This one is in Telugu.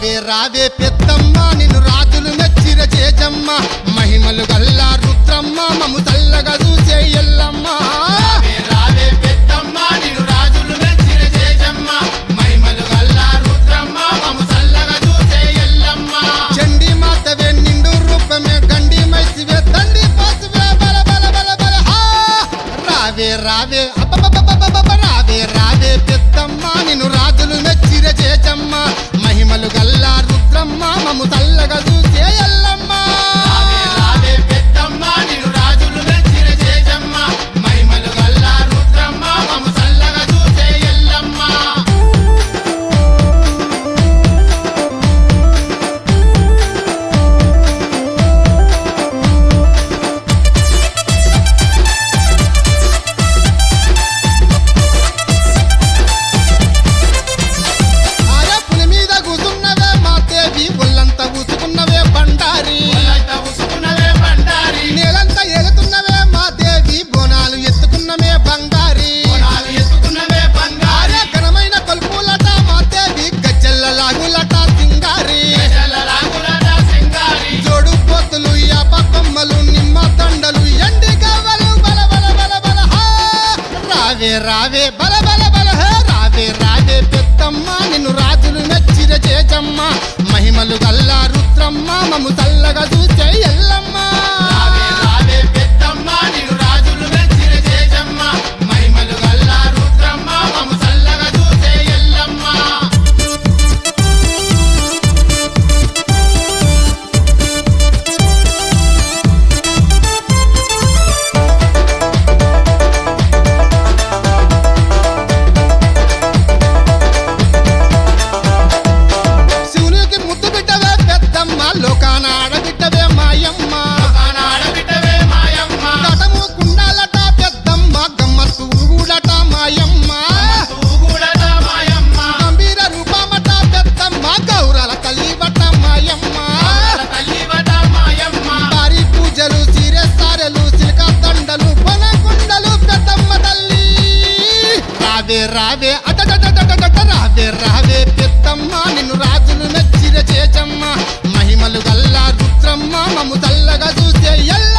రావే రావే పెద్దమ్మ నిన్ను రాజులు మెచ్చిర చేజమ్మ. మహిమలు గల్ల రుద్రమ్మ మము తల్లగా చూసే ఎల్లమ్మ. రావే రావే అబ్బ రావే రావే రావే రావే బల బల బల రావే రావే పెద్దమ్మ. నిన్ను రాజులు నచ్చిర చేజమ్మ. మహిమలు గల్లా రుద్రమ్మ. మము తల్లగా చూసే ఎల్లమ్మ. రావే రావే. అటటటటట రావే రావే. పెద్దమ్మ నిన్ను రాజును నచ్చిర చేచమ్మ. మహిమలు గల్లా రుద్రమ్మ మమ్ము తల్లగా చూసే ఎల్ల